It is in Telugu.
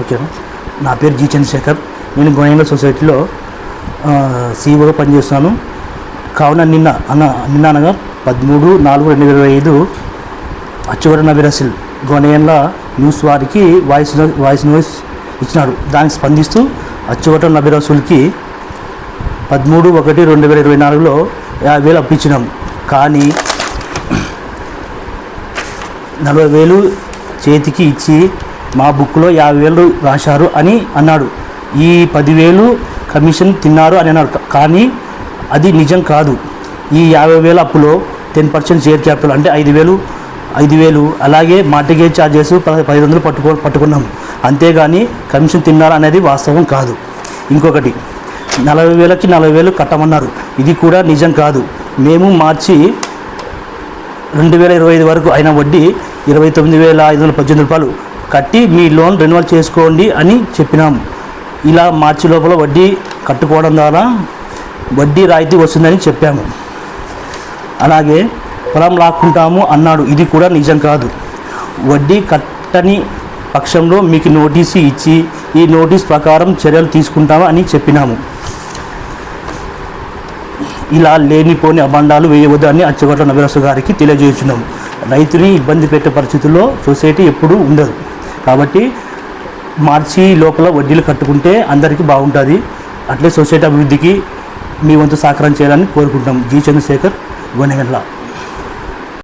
ఓకేనా? నా పేరు జీ చంద్రశేఖర్. నేను గోయంగ సొసైటీలో సీఈఓగా పనిచేస్తున్నాను. కావున నిన్న అన్న నిన్న అనగా పదమూడు నాలుగు రెండు వేల ఇరవై ఐదు అచ్చువర విరసిల్ గోనయంల న్యూస్ వారికి వాయిస్ వాయిస్ నోయిస్ ఇచ్చినాడు దానికి స్పందిస్తూ అచ్చువట నబిరసుల్కి పదమూడు ఒకటి రెండు వేల ఇరవై నాలుగులో యాభై వేలు అప్పించినాం కానీ నలభై వేలు చేతికి ఇచ్చి మా బుక్లో యాభై వేలు రాశారు అని అన్నాడు. ఈ పదివేలు కమిషన్ తిన్నారు అని అన్నాడు కానీ అది నిజం కాదు. ఈ యాభై వేల అప్పులో టెన్ పర్సెంట్ షేర్ క్యాపిటల్ అంటే ఐదు వేలు ఐదు వేలు అలాగే మార్టిగేజ్ ఛార్జెస్ పది వందలు పట్టుకో పట్టుకున్నాం. అంతేగాని కమిషన్ తిన్నారు అనేది వాస్తవం కాదు. ఇంకొకటి నలభై వేలకి నలభై వేలు కట్టమన్నారు. ఇది కూడా నిజం కాదు. మేము మార్చి రెండు వేల ఇరవై ఐదు వరకు అయిన వడ్డీ ఇరవై తొమ్మిది వేల ఐదు వందల పద్దెనిమిది రూపాయలు కట్టి మీ లోన్ రెన్యువల్ చేసుకోండి అని చెప్పినాం. ఇలా మార్చి లోపల వడ్డీ కట్టుకోవడం ద్వారా వడ్డీ రాయితీ వస్తుందని చెప్పాము. అలాగే పొలం లాక్కుంటాము అన్నాడు. ఇది కూడా నిజం కాదు. వడ్డీ కట్టని పక్షంలో మీకు నోటీసు ఇచ్చి ఈ నోటీస్ ప్రకారం చర్యలు తీసుకుంటాము అని చెప్పినాము. ఇలా లేనిపోని అబండాలు వేయవద్దు అని అచ్చగొట్ల నవరసు గారికి తెలియజేస్తున్నాము. రైతుని ఇబ్బంది పెట్టే పరిస్థితుల్లో సొసైటీ ఎప్పుడూ ఉండదు. కాబట్టి మార్చి లోపల వడ్డీలు కట్టుకుంటే అందరికీ బాగుంటుంది. అట్లే సొసైటీ అభివృద్ధికి మీ వంతు సహకారం చేయాలని కోరుకుంటాం జీ. చంద్రశేఖర్ గోనెగండ్ల